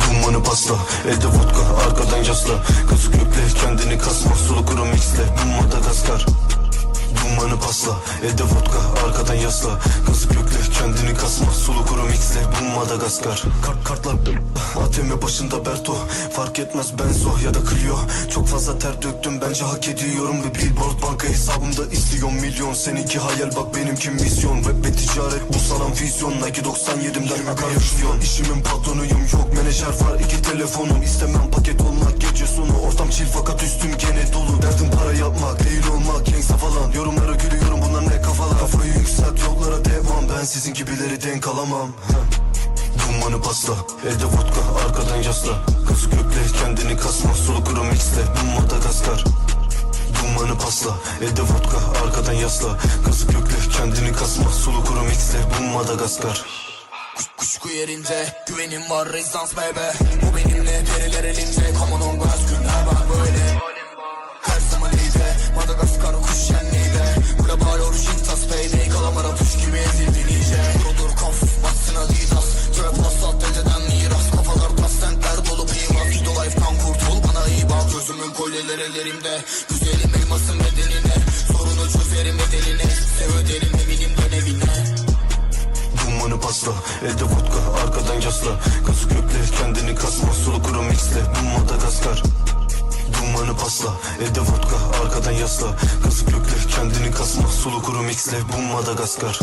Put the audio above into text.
Dumanı pasla Elde vodka arkadan yasla Kızı kökle Pasla Elde vodka arkadan yasla. Kızı kökle kendini kasma. Sulu kuru mixle Bu Madagaskar. Kart kartlar ATM başında Berto. Fark etmez Benzo ya da Clio. Çok fazla ter döktüm bence hak ediyorum. Bir billboard banka hesabımda istiyor milyon. Seninki hayal bak benimki misyon. Web ve ticaret bu salam vizyon. Nike 97'mden akar vizyon İşimin patronuyum yok menajer var iki telefonum. İstemem paket olmak gece sonu. Ortam chill fakat üstüm gene dolu. Derdim para Ben sizin gibileri denk alamam. Dumanı pasla Elde vodka arkadan yasla Kızı kökle kendini kasma Sulu kuru mixle Bu Madagaskar. Dumanı pasla Elde vodka arkadan yasla Kızı kökle kendini kasma Sulu kuru mixle Bu Madagaskar. Kuşku yerinde güvenim var rezidans bebe. Bu benimle periler elimde Come on on Kolyeler ellerimde Güzelim elmasın bedenine. Sorunu çözerim bedelini Sev öderim eminim dön evine Dumanı pasla Elde vodka arkadan yasla Kızı kökle kendini kasma Sulu kuru mixle Bu Madagaskar Dumanı pasla Elde vodka arkadan yasla. Kızı kökle kendini kasma Sulu kuru mixle Bu Madagaskar